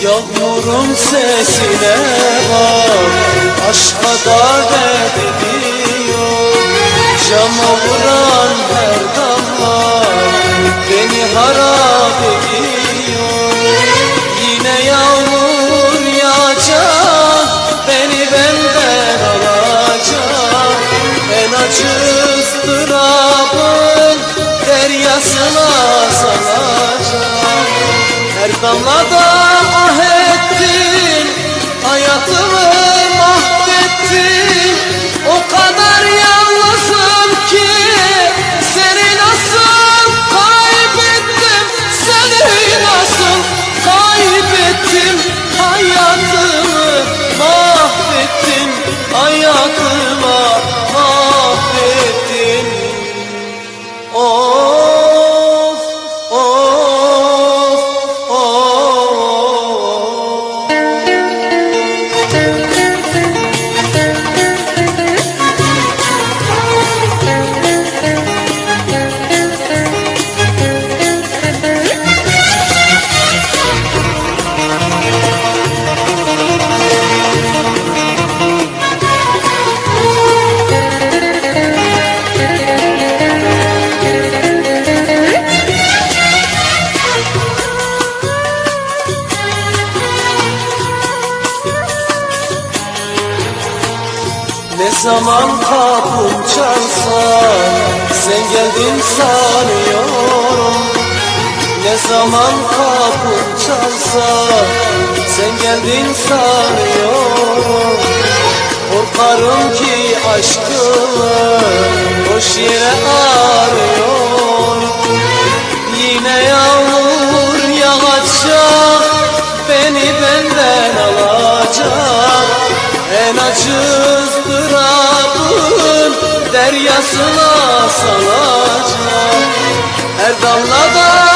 Kuşun sesine bak Aşka davet ediyor Cama vuran her damla Beni harap ediyor. Yine yağmur yağacak Beni benden alacak. En acı ıstırabın Deryasına salacak. Her damlada Ne zaman kapım çalsa Sen geldin sanıyorum. Ne zaman kapım çalsa Sen geldin sanıyorum. Korkarım ki aşkımı Boş yere arıyor Yine yağmur yağacak Beni benden alacak. En acı Deryasına salacak Her damlada